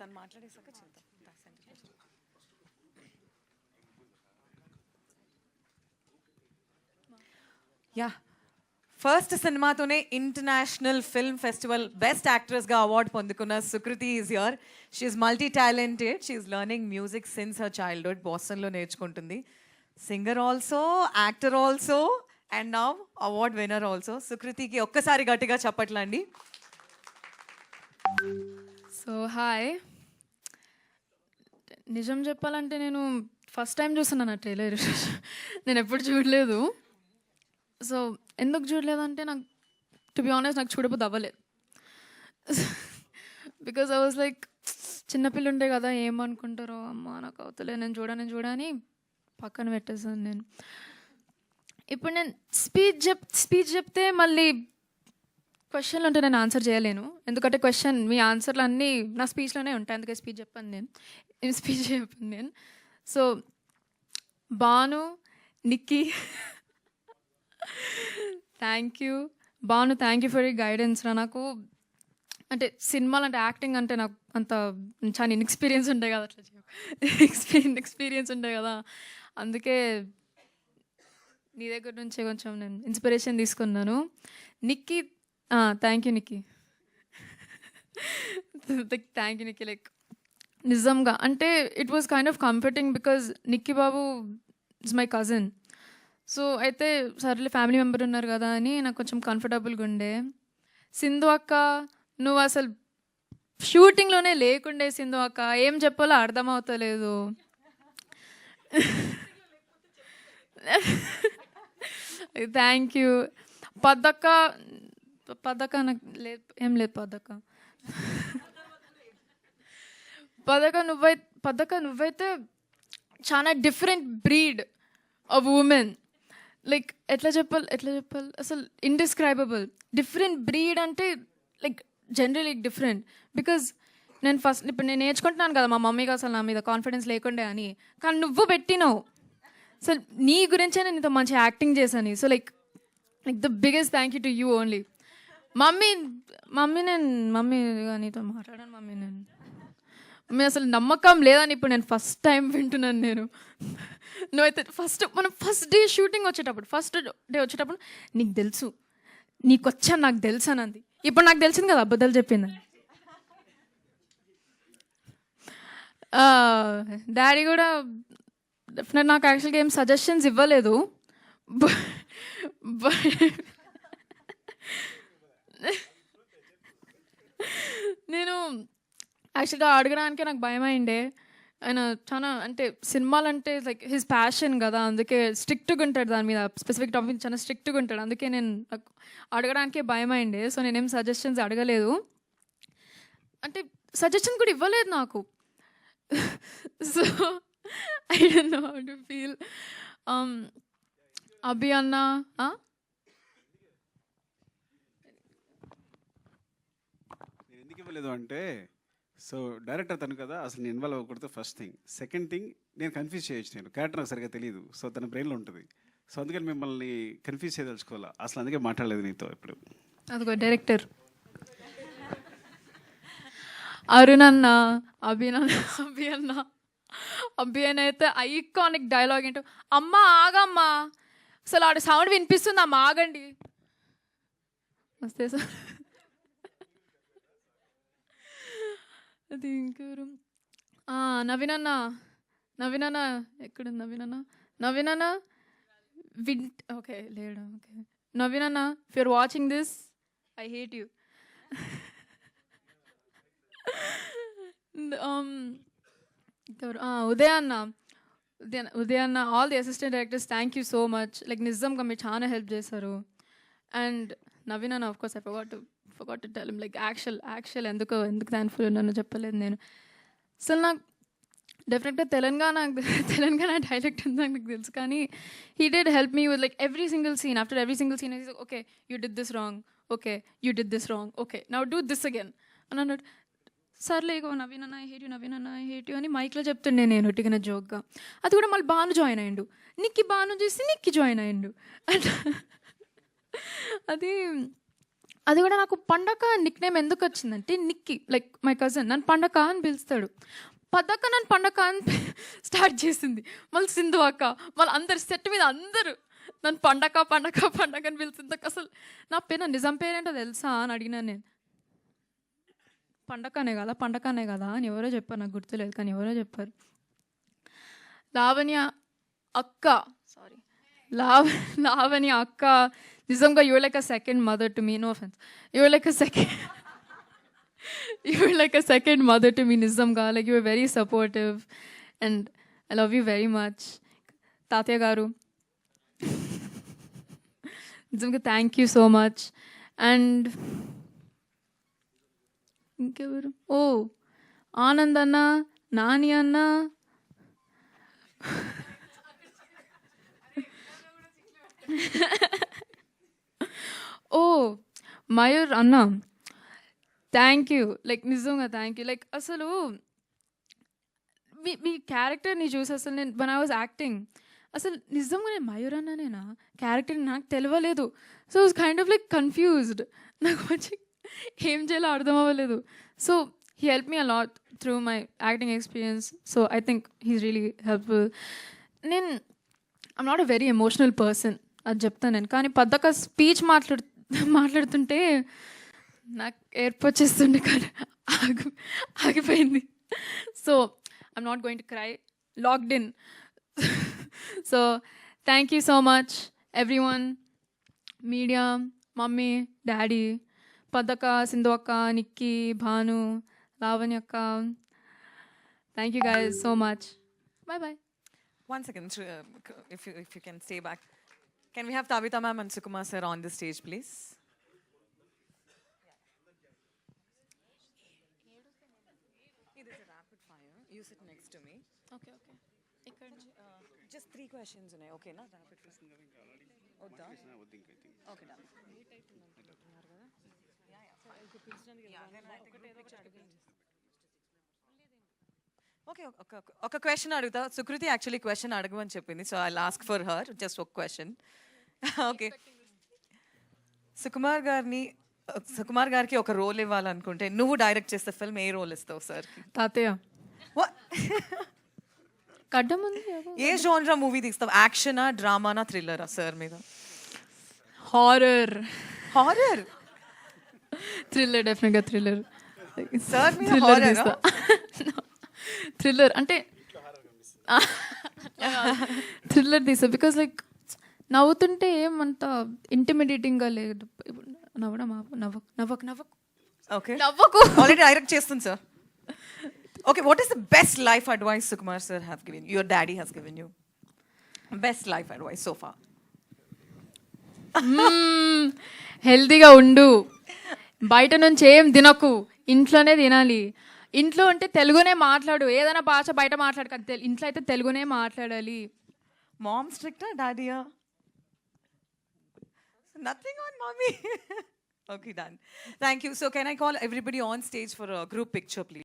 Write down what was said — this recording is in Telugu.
తను మాట్లాడేసాక చేద్దాం. యా ఫస్ట్ సినిమాతోనే ఇంటర్నేషనల్ ఫిల్మ్ ఫెస్టివల్ బెస్ట్ యాక్ట్రెస్గా అవార్డు పొందుకున్న Sukriti is here she multi talented she learning music since her childhood బాస్టన్లో నేర్చుకుంటుంది. Singer also actor also and now award winner also సుకృతికి ఒక్కసారి గట్టిగా చెప్పట్లండి. సో హాయ్ నిజం చెప్పాలంటే నేను ఫస్ట్ టైం చూస్తున్నాను ఆ ట్రైలర్ నేను ఎప్పుడు చూడలేదు. సో ఎందుకు చూడలేదు అంటే నాకు టు బి ఆనెస్ట్ నాకు చూడబోద్దు అవ్వలేదు. బికాస్ ఐ వాజ్ లైక్ చిన్నపిల్ల ఉండే కదా ఏమనుకుంటారో అమ్మ నాకు అవుతలే నేను చూడని చూడని పక్కన పెట్టేసాను నేను. ఇప్పుడు నేను స్పీచ్ చెప్ స్పీచ్ చెప్తే మళ్ళీ క్వశ్చన్లు ఉంటే నేను ఆన్సర్ చేయలేను. ఎందుకంటే క్వశ్చన్ మీ ఆన్సర్లు అన్నీ నా స్పీచ్లోనే ఉంటాయి. అందుకే స్పీచ్ చెప్పాను నేను. స్పీచ్ చెప్పాను నేను. So Banu Nikki thank you Banu thank you for ఈ గైడెన్స్ రా. నాకు అంటే సినిమాలు అంటే యాక్టింగ్ అంటే నాకు అంత చాలా ఇన్ఎక్స్పీరియన్స్ ఉంటాయి కదా అట్లా ఎక్స్పీరియన్ ఎక్స్పీరియన్స్ ఉంటాయి కదా. అందుకే నీ దగ్గర నుంచే కొంచెం నేను ఇన్స్పిరేషన్ తీసుకున్నాను. Nikki thank you Nikki thank you Nikki like నిజంగా అంటే it was kind of comforting because Nikki Babu is my cousin so అయితే సర్లే ఫ్యామిలీ మెంబర్ ఉన్నారు కదా అని నాకు కొంచెం కంఫర్టబుల్గా ఉండే. సింధు అక్క నువ్వు అసలు షూటింగ్లోనే లేకుండే సింధు అక్క. ఏం చెప్పాలో అర్థమవుతలేదు. థ్యాంక్ యూ పద్దక్క పథకం నాకు లేదు ఏం లేదు పద్దక్క పదక నువ్వై పదక నువ్వైతే చాలా different breed of women like ఎట్లా చెప్పాలి ఎట్లా చెప్పాలి అసలు ఇండిస్క్రైబుల్ డిఫరెంట్ బ్రీడ్ అంటే లైక్ జనరలీ డిఫరెంట్ బికాజ్ నేను ఫస్ట్ ఇప్పుడు నేను నేర్చుకుంటున్నాను కదా మా మమ్మీకి అసలు నా మీద కాన్ఫిడెన్స్ లేకుండే అని. కానీ నువ్వు పెట్టినావు. సో నీ గురించే నేను ఇంత మంచి యాక్టింగ్ చేశాను. So like like the biggest thank you to you only mummy mummy నేను మమ్మీ నీతో మాట్లాడాను మమ్మీ నేను. మీ అసలు నమ్మకం లేదని ఇప్పుడు నేను ఫస్ట్ టైం వింటున్నాను నేను. నువ్వైతే ఫస్ట్ మనం ఫస్ట్ డే షూటింగ్ వచ్చేటప్పుడు ఫస్ట్ డే వచ్చేటప్పుడు నీకు తెలుసు నీకు వచ్చా నాకు తెలుసు అని అంది ఇప్పుడు నాకు తెలిసింది కదా అబద్ధాలు చెప్పింది డాడీ కూడా డెఫినెట్ నాకు యాక్చువల్గా ఏం సజెషన్స్ ఇవ్వలేదు. బట్ నేను యాక్చువల్గా అడగడానికే నాకు భయం అయిండే ఆయన చాలా అంటే సినిమాలు అంటే లైక్ హిస్ ప్యాషన్ కదా అందుకే స్ట్రిక్ట్గా ఉంటాడు దాని మీద. స్పెసిఫిక్ టాపిక్ చాలా స్ట్రిక్ట్గా ఉంటాడు. అందుకే నేను నాకు అడగడానికే భయం అయిండే సో నేనేం సజెషన్స్ అడగలేదు. అంటే సజెషన్ కూడా ఇవ్వలేదు నాకు. So I don't know how to feel Abhi అన్న ఎందుకు ఇవ్వలేదు అంటే సో డైరెక్టర్ తను కదా అసలు నేను ఇన్వాల్వ్ అవ్వకూడదు ఫస్ట్ థింగ్ సెకండ్ థింగ్ నేను కన్ఫ్యూజ్ చేయొచ్చు నేను. క్యారెక్టర్ నాకు సరిగ్గా తెలియదు సో తన బ్రెయిన్లో ఉంటుంది. సో అందుకని మిమ్మల్ని కన్ఫ్యూజ్ చేయదలుచుకోవాలా? అసలు అందుకే మాట్లాడలేదు నీతో ఇప్పుడు. అదిగో డైరెక్టర్ అరుణ్ అన్న అభినన్న అభి అన్న అభి అని అయితే ఐకానిక్ డైలాగ్ ఏంటో. అమ్మ ఆగమ్మా. అసలు ఆడ సౌండ్ వినిపిస్తుంది? అమ్మ ఆగండి వస్తే సార్. అది ఇంకెవరు? నవీనన్న. నవీన్ ఎక్కడ నవీనన్న? నవీనన్న విన్ ఓకే లేడు ఓకే. నవీనన్న um, అన్న if your watching this I hate you Udaya అన్న. ఉదయ ఉదయ అన్న all the assistant directors thank you so much like నిజంగా మీరు చాలా హెల్ప్ చేశారు. అండ్ నవీన్ అన్న of course I forgot forgot to tell like actual actual ఎందుకు ఎందుకు థ్యాంక్ఫుల్ ఉన్నానో చెప్పలేదు నేను. అసలు నాకు డెఫినెట్గా తెలంగాణ తెలంగాణ డైలెక్ట్ ఉందని నాకు తెలుసు. కానీ he did help me with like every single scene after every single scene okay you did this wrong okay you did this wrong okay now do this again అని అన్నాడు. సర్లే ఇగో నవీన్ అన్న హేట్ యూ నవీన్ అన్న హేట్ యూ అని మైక్లో చెప్తుండే నేను ఒట్టిగిన జోక్గా అది కూడా మళ్ళీ బాను జాయిన్ అయ్యిండు నిక్కి బాను చూసి నిక్కి జాయిన్ అయ్యిండు అట్లా అది అది కూడా నాకు పండగ నిక్ నేమ్ ఎందుకు వచ్చిందంటే నిక్కి లైక్ మై కజిన్. నన్ను పండగ అని పిలుస్తాడు. పద్దక్క నన్ను పండగ అని స్టార్ట్ చేసింది. మళ్ళీ సింధు అక్క మళ్ళీ అందరు సెట్ మీద అందరూ నన్ను పండగ పండగ పండగ అని పిలుస్తుంది అసలు నా పేరు నిజం పేరేంటో తెలుసా అని అడిగినాను నేను. పండగనే కదా పండగనే కదా అని ఎవరో చెప్పారు. నాకు గుర్తులేదు కానీ ఎవరో చెప్పారు. లావణ్య అక్క సారీ. లావ లావణ్య అక్క నిజంగా your like a second mother to me no offence your like a second your like a second mother to me నిజంగా like your very supportive and I love you very much తాతయ్య గారు నిజంగా thank you so much and ఇంకెవరు ఓ ఆనంద్ అన్న నాని అన్న ఓ మయూర్ అన్న. థ్యాంక్ యూ లైక్ నిజంగా థ్యాంక్ యూ లైక్ అసలు మీ మీ క్యారెక్టర్ని చూసి అసలు నేను వన్ ఐ వాజ్ యాక్టింగ్ అసలు నిజంగా నేను మయూర్ అన్ననేనా క్యారెక్టర్ నాకు తెలియలేదు so was kind of like confused నాకు వచ్చి ఏం చేయాలో అర్థం అవ్వలేదు. So he help me a lot through my acting experience so I think he's really helpful నేను I'm not a very emotional person అది చెప్తాను నేను. కానీ పద్దక స్పీచ్ మాట్లాడు మాట్లాడుతుంటే నాకు ఎయిర్పోర్ట్ చేస్తుండే కానీ ఆగి ఆగిపోయింది. So I'm not going to cry locked in so thank you so much everyone media mummy daddy పదక Sindhu అక్క నిక్కీ భాను లావణ్య అక్క. Thank you guys so much bye bye one second if you if you can stay back Can we have Tabitha ma'am and Sukuma sir on the stage, please? Okay, okay. just three questions, okay, na? Rapid Okay, done. Yeah, yeah. Okay ఒక క్వశ్చన్ అడుగుతా. సుకృతి యాక్చువల్లీ క్వశ్చన్ అడగమని చెప్పింది so I ask for her just ఒక క్వశ్చన్ ఓకే సుకుమార్ గారిని సుకుమార్ గారికి ఒక రోల్ ఇవ్వాలనుకుంటే నువ్వు డైరెక్ట్ చేస్తే ఫిల్మ్ ఏ రోల్ ఇస్తావు సార్ తాతయ్య. ఉంది ఏ జోన్రా మూవీ తీస్తావు? యాక్షనా డ్రామానా థ్రిల్లరా సార్ మీద? హారర్ హారర్ థ్రిల్లర్ డెఫినెట్గా థ్రిల్లర్ సార్ మీద థ్రిల్లర్? తీస్తా. థ్రిల్లర్ అంటే థ్రిల్లర్ తీస్తా బికాస్ లైక్ నవ్వుతుంటే ఏమంత ఇంటిమిడేటింగ్గా లేదు. నవ్వడం. నవ్వకు నవ్వకు నవ్వకు. ఓకే నవ్వకు. ఆల్రెడీ డైరెక్ట్ చేస్తుంది sir okay what is the best life advice Sukumar sir have given your daddy has given you best life advice sofa హెల్తీగా ఉండు. బయట నుంచి ఏం తినకు. ఇంట్లోనే తినాలి. ఇంట్లో ఉంటే తెలుగునే మాట్లాడు. ఏదైనా భాష బయట మాట్లాడక తెలు- ఇంట్లో అయితే తెలుగునే మాట్లాడాలి. మామ్ స్ట్రిక్టా డాడీయా nothing on mummy okay done thank you so can I call everybody on stage for group picture please